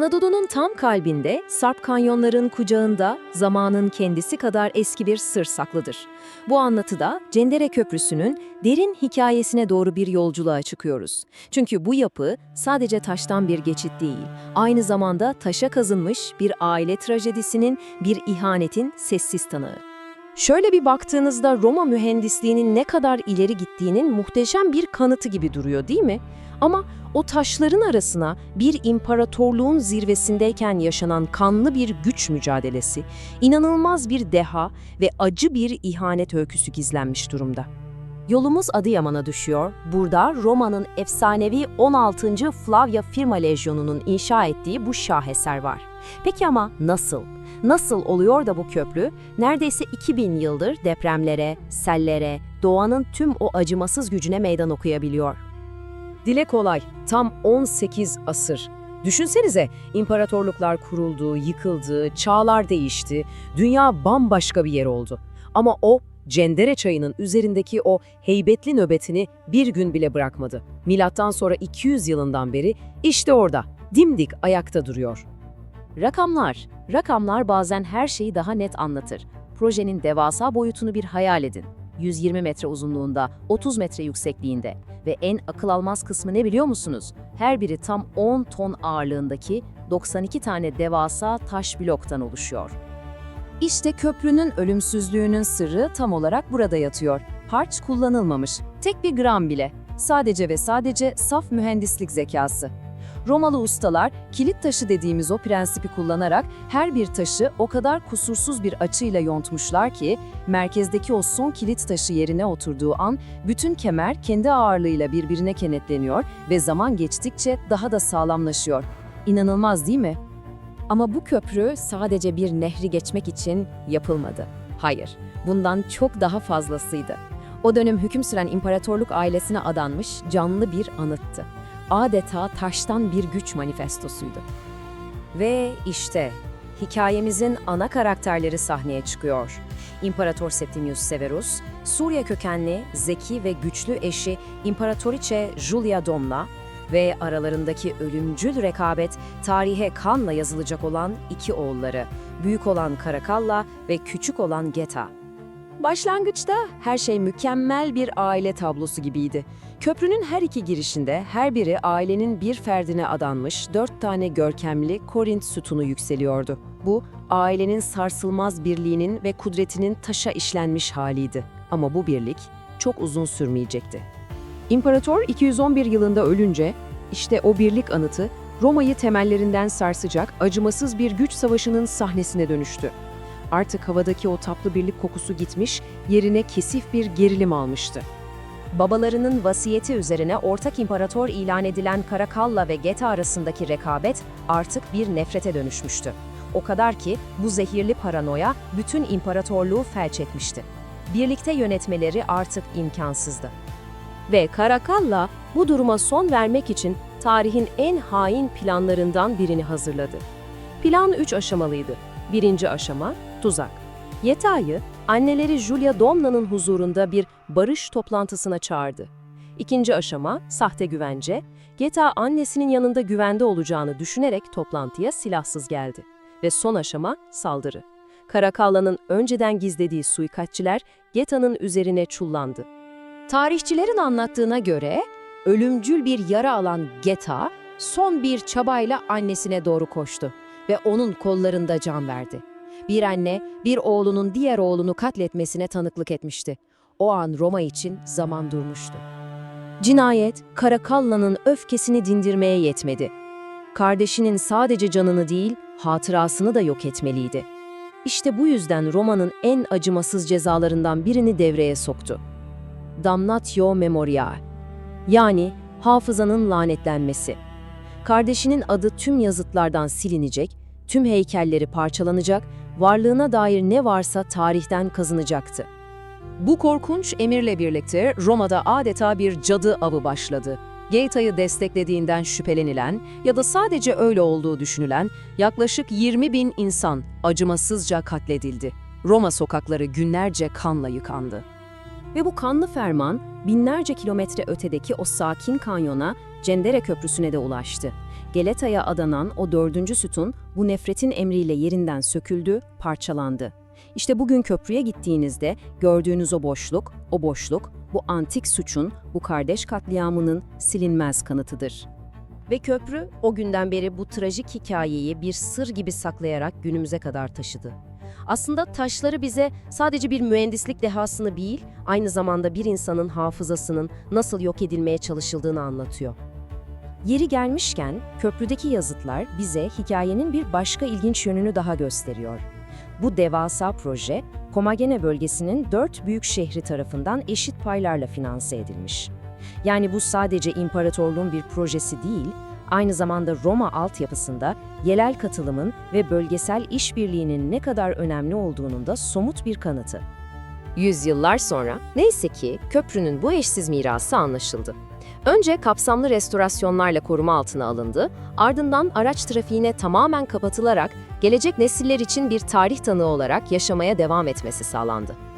Anadolu'nun tam kalbinde, Sarp kanyonların kucağında zamanın kendisi kadar eski bir sır saklıdır. Bu anlatıda Cendere Köprüsü'nün derin hikayesine doğru bir yolculuğa çıkıyoruz. Çünkü bu yapı sadece taştan bir geçit değil, aynı zamanda taşa kazınmış bir aile trajedisinin, bir ihanetin sessiz tanığı. Şöyle bir baktığınızda Roma mühendisliğinin ne kadar ileri gittiğinin muhteşem bir kanıtı gibi duruyor değil mi? Ama o taşların arasına bir imparatorluğun zirvesindeyken yaşanan kanlı bir güç mücadelesi, inanılmaz bir deha ve acı bir ihanet öyküsü gizlenmiş durumda. Yolumuz Adıyaman'a düşüyor. Burada Roma'nın efsanevi 16. Flavia Firma Lejyonu'nun inşa ettiği bu şaheser var. Peki ama nasıl? Nasıl oluyor da bu köprü neredeyse 2000 yıldır depremlere, sellere, doğanın tüm o acımasız gücüne meydan okuyabiliyor? Dile kolay, tam 18 asır. Düşünsenize, imparatorluklar kuruldu, yıkıldı, çağlar değişti, dünya bambaşka bir yer oldu. Ama o, Cendere çayının üzerindeki o heybetli nöbetini bir gün bile bırakmadı. Milattan sonra 200 yılından beri işte orada, dimdik ayakta duruyor. Rakamlar. Rakamlar bazen her şeyi daha net anlatır. Projenin devasa boyutunu bir hayal edin. 120 metre uzunluğunda, 30 metre yüksekliğinde ve en akıl almaz kısmı ne biliyor musunuz? Her biri tam 10 ton ağırlığındaki 92 tane devasa taş bloktan oluşuyor. İşte köprünün ölümsüzlüğünün sırrı tam olarak burada yatıyor. Harç kullanılmamış. Tek bir gram bile. Sadece ve sadece saf mühendislik zekası. Romalı ustalar kilit taşı dediğimiz o prensipi kullanarak her bir taşı o kadar kusursuz bir açıyla yontmuşlar ki merkezdeki o son kilit taşı yerine oturduğu an bütün kemer kendi ağırlığıyla birbirine kenetleniyor ve zaman geçtikçe daha da sağlamlaşıyor. İnanılmaz değil mi? Ama bu köprü sadece bir nehri geçmek için yapılmadı. Hayır, bundan çok daha fazlasıydı. O dönem hüküm süren imparatorluk ailesine adanmış canlı bir anıttı. Adeta taştan bir güç manifestosuydu. Ve işte hikayemizin ana karakterleri sahneye çıkıyor. İmparator Septimius Severus, Suriye kökenli, zeki ve güçlü eşi İmparatoriçe Julia Domna ve aralarındaki ölümcül rekabet tarihe kanla yazılacak olan iki oğulları, büyük olan Karakalla ve küçük olan Geta. Başlangıçta her şey mükemmel bir aile tablosu gibiydi. Köprünün her iki girişinde her biri ailenin bir ferdine adanmış dört tane görkemli Korint sütunu yükseliyordu. Bu, ailenin sarsılmaz birliğinin ve kudretinin taşa işlenmiş haliydi. Ama bu birlik çok uzun sürmeyecekti. İmparator 211 yılında ölünce, işte o birlik anıtı Roma'yı temellerinden sarsacak acımasız bir güç savaşının sahnesine dönüştü. Artık havadaki o tatlı birlik kokusu gitmiş, yerine kesif bir gerilim almıştı. Babalarının vasiyeti üzerine ortak imparator ilan edilen Karakalla ve Geta arasındaki rekabet artık bir nefrete dönüşmüştü. O kadar ki bu zehirli paranoya bütün imparatorluğu felç etmişti. Birlikte yönetmeleri artık imkansızdı. Ve Karakalla bu duruma son vermek için tarihin en hain planlarından birini hazırladı. Plan üç aşamalıydı. Birinci aşama, tuzak. Yeta'yı anneleri Julia Domna'nın huzurunda bir barış toplantısına çağırdı. İkinci aşama, sahte güvence. Geta annesinin yanında güvende olacağını düşünerek toplantıya silahsız geldi. Ve son aşama, saldırı. Karakalla'nın önceden gizlediği suikastçiler Geta'nın üzerine çullandı. Tarihçilerin anlattığına göre ölümcül bir yara alan Geta son bir çabayla annesine doğru koştu ve onun kollarında can verdi. Bir anne bir oğlunun diğer oğlunu katletmesine tanıklık etmişti. O an Roma için zaman durmuştu. Cinayet Karakalla'nın öfkesini dindirmeye yetmedi. Kardeşinin sadece canını değil, hatırasını da yok etmeliydi. İşte bu yüzden Roma'nın en acımasız cezalarından birini devreye soktu. Damnatio Memorial yani hafızanın lanetlenmesi. Kardeşinin adı tüm yazıtlardan silinecek, tüm heykelleri parçalanacak, varlığına dair ne varsa tarihten kazınacaktı. Bu korkunç emirle birlikte Roma'da adeta bir cadı avı başladı. Gaeta'yı desteklediğinden şüphelenilen ya da sadece öyle olduğu düşünülen yaklaşık 20 bin insan acımasızca katledildi. Roma sokakları günlerce kanla yıkandı. Ve bu kanlı ferman binlerce kilometre ötedeki o sakin kanyona Cendere Köprüsü'ne de ulaştı. Geleta'ya adanan o dördüncü sütun bu nefretin emriyle yerinden söküldü, parçalandı. İşte bugün köprüye gittiğinizde gördüğünüz o boşluk, o boşluk bu antik suçun, bu kardeş katliamının silinmez kanıtıdır. Ve köprü o günden beri bu trajik hikayeyi bir sır gibi saklayarak günümüze kadar taşıdı. Aslında taşları bize sadece bir mühendislik dehasını değil, aynı zamanda bir insanın hafızasının nasıl yok edilmeye çalışıldığını anlatıyor. Yeri gelmişken köprüdeki yazıtlar bize hikayenin bir başka ilginç yönünü daha gösteriyor. Bu devasa proje, Komagene bölgesinin dört büyük şehri tarafından eşit paylarla finanse edilmiş. Yani bu sadece imparatorluğun bir projesi değil, aynı zamanda Roma altyapısında yerel katılımın ve bölgesel işbirliğinin ne kadar önemli olduğunun da somut bir kanıtı. Yüzyıllar sonra neyse ki köprünün bu eşsiz mirası anlaşıldı. Önce kapsamlı restorasyonlarla koruma altına alındı, ardından araç trafiğine tamamen kapatılarak gelecek nesiller için bir tarih tanığı olarak yaşamaya devam etmesi sağlandı.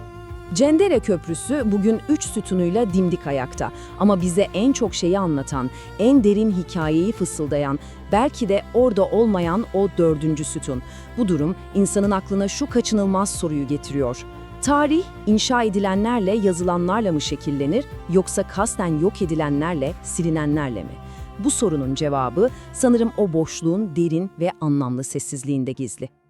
Cendere Köprüsü bugün üç sütunuyla dimdik ayakta ama bize en çok şeyi anlatan, en derin hikayeyi fısıldayan, belki de orada olmayan o dördüncü sütun. Bu durum insanın aklına şu kaçınılmaz soruyu getiriyor. Tarih, inşa edilenlerle, yazılanlarla mı şekillenir yoksa kasten yok edilenlerle, silinenlerle mi? Bu sorunun cevabı sanırım o boşluğun derin ve anlamlı sessizliğinde gizli.